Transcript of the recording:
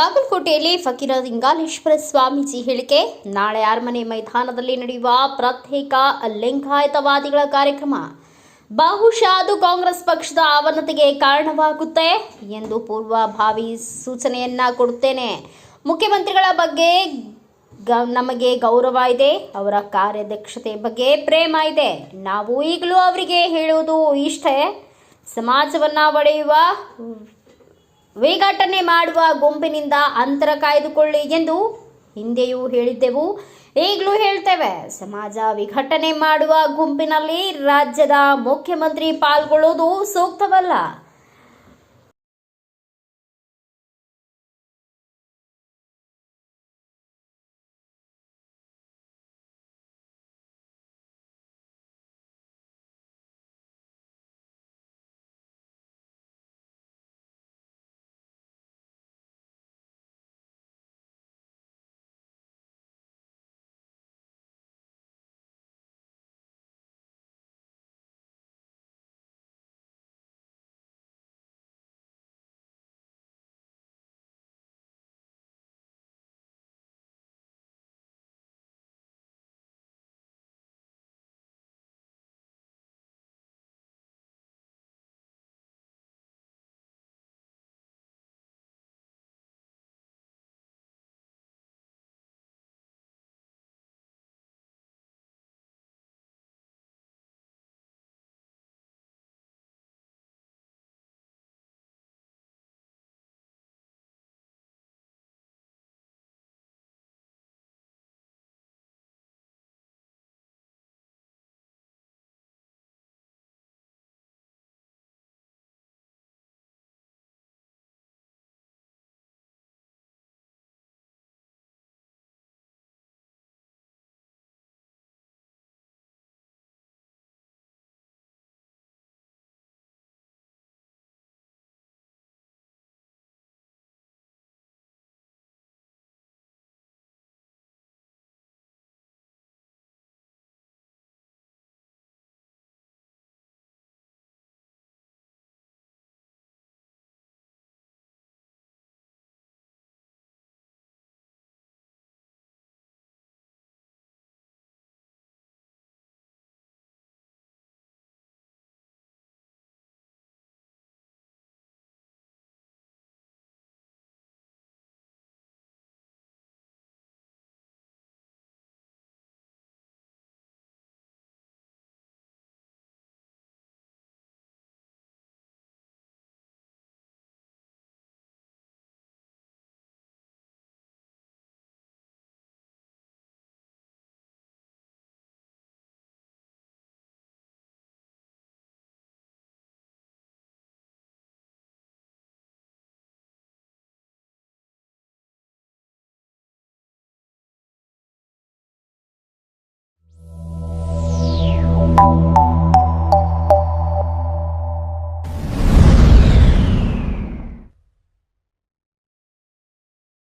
ಬಾಗಲಕೋಟೆಯಲ್ಲಿ ಫಕೀರ ಲಿಂಗಾಲೇಶ್ವರ ಸ್ವಾಮೀಜಿ ಹೇಳಿಕೆ, ನಾಳೆ ಅರಮನೆ ಮೈದಾನದಲ್ಲಿ ನಡೆಯುವ ಪ್ರತ್ಯೇಕ ಲಿಂಗಾಯತವಾದಿಗಳ ಕಾರ್ಯಕ್ರಮ. ಬಹುಶಃ ಅದು ಕಾಂಗ್ರೆಸ್ ಪಕ್ಷದ ಅವನತಿಗೆ ಕಾರಣವಾಗುತ್ತೆ ಎಂದು ಪೂರ್ವಭಾವಿ ಸೂಚನೆಯನ್ನ ಕೊಡುತ್ತೇನೆ. ಮುಖ್ಯಮಂತ್ರಿಗಳ ಬಗ್ಗೆ ನಮಗೆ ಗೌರವ ಇದೆ, ಅವರ ಕಾರ್ಯದಕ್ಷತೆ ಬಗ್ಗೆ ಪ್ರೇಮ ಇದೆ. ನಾವು ಈಗಲೂ ಅವರಿಗೆ ಹೇಳುವುದು ಇಷ್ಟೇ. ಸಮಾಜವನ್ನು ಒಡೆಯುವ ವಿಘಟನೆ ಮಾಡುವ ಗುಂಪಿನಿಂದ ಅಂತರ ಕಾಯ್ದುಕೊಳ್ಳಿ ಎಂದು ಹಿಂದೆಯೂ ಹೇಳಿದ್ದೆವು. ಈಗಲೂ ಹೇಳ್ತೇವೆ, ಸಮಾಜ ವಿಘಟನೆ ಮಾಡುವ ಗುಂಪಿನಲ್ಲಿ ರಾಜ್ಯದ ಮುಖ್ಯಮಂತ್ರಿ ಪಾಲ್ಗೊಳ್ಳೋದು ಸೂಕ್ತವಲ್ಲ.